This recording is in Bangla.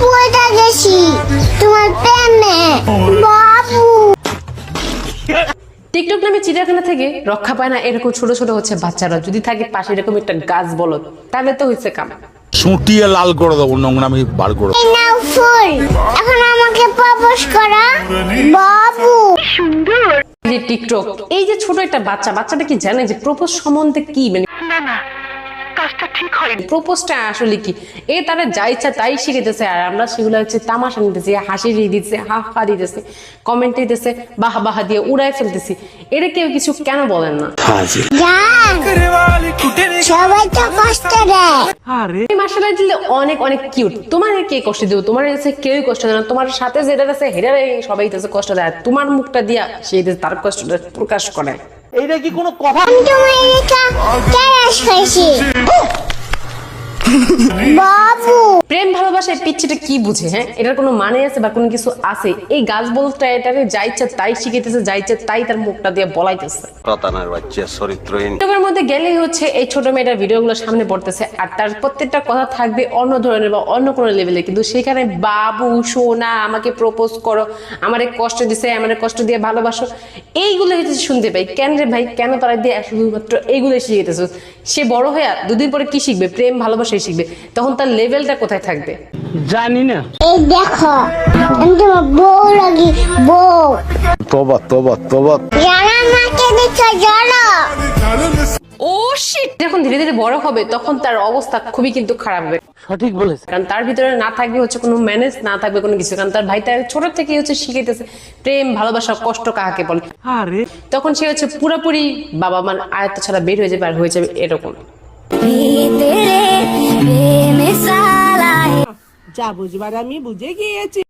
পড়ে গেছি তোমার প্রেমে বাবু। টিকটক নামে চিড়িয়াখানা থেকে রক্ষা পায় না এরকম ছোট ছোট হচ্ছে বাচ্চারা। যদি থাকে পাশে এরকম একটা গাছ বলো তাহলে তো হচ্ছে কাম। সুটিয়ে লাল করে দেবো নোংরামি বার করে নাও ফুল। এখন আমাকে প্রপোজ করা। বাবু। এই যে টিকটক এই যে ছোট একটা বাচ্চা বাচ্চাটা কি জানে যে প্রপোজ সম্বন্ধে কি মানে প্রপোজটা আসলে কি? এ তারা যা ইচ্ছা তাই শিখেতেছে আর আমরা সেগুলো হচ্ছে তামাশা নিতেছি হাসি দিতেছি হা হা দিতেছি কমেন্ট দিতেছে বাহ বাহ দিয়ে উড়াই ফেলতেছি। এটা কেউ কিছু কেন বলেন না? জান সবাই তো কষ্ট দেয়। এই মাসালাই দিলে অনেক অনেক কিউট তোমার কে কষ্ট দেবো? তোমার কাছে কেউই কষ্ট দেয় না। তোমার সাথে যেটা আছে হেরা সবাই কাছে কষ্ট দেয়। তোমার মুখটা দিয়া সেই তার কষ্টটা প্রকাশ করে। তোমার রেখা ক্যারাস খাইছি বাবু। প্রেম ভালোবাসায় পিচ্ছিটা কি বুঝে হ্যাঁ? এটার কোনো মানে আছে বা কোনো কিছু আছে? এই গাছ বলতে এটাকে যা ইচ্ছা তাই শিখাইতেছে যা ইচ্ছা তাই তার মুখটা দিয়ে বলাইতেছে। রতানার বাচ্চা চরিত্রহীন। টিকটকের মধ্যে গেলেই হচ্ছে এই ছোট মেয়েটার ভিডিওগুলো সামনে পড়তেছে আর তার প্রত্যেকটা কথা থাকবে অন্য ধরনের বা অন্য কোনো লেভেলে কিন্তু সেখানে বাবু সোনা আমাকে প্রপোজ করো আমারে কষ্ট দিছে আমারে কষ্ট দিয়ে ভালোবাসো। এইগুলো হচ্ছে শুনতে পাই। কেন রে ভাই? কেন তারা দিয়ে শুধুমাত্র এইগুলো শিখেতেছ সে বড় হয়ে দুদিন পরে কি শিখবে? প্রেম ভালোবাসাই শিখবে। তখন তার লেভেলটা কোথায় থাকবে? জানি না। এই দেখো আমি তোমার বউ লাগি বউ। তোবা তোবা তোবা। জানা মাকে দেখো জানো ও শিট যখন ধীরে ধীরে বড় হবে তখন তার অবস্থা খুবই কিন্তু খারাপ হবে। সঠিক বলেছে। কারণ তার ভিতরে না থাকবে হচ্ছে কোনো ম্যানেজ না থাকবে কোনো কিছু। কারণ তার ভাই তার ছোট থেকে হচ্ছে শিখাইতেছে প্রেম ভালোবাসা কষ্ট কাহাকে বলে। আরে। তখন সে হচ্ছে পুরোপুরি বাবা মান আয়ত্ত ছাড়া বের হয়ে যাবে আর হয়ে যাবে এরকম। যা বুঝবার আমি বুঝে গিয়েছি।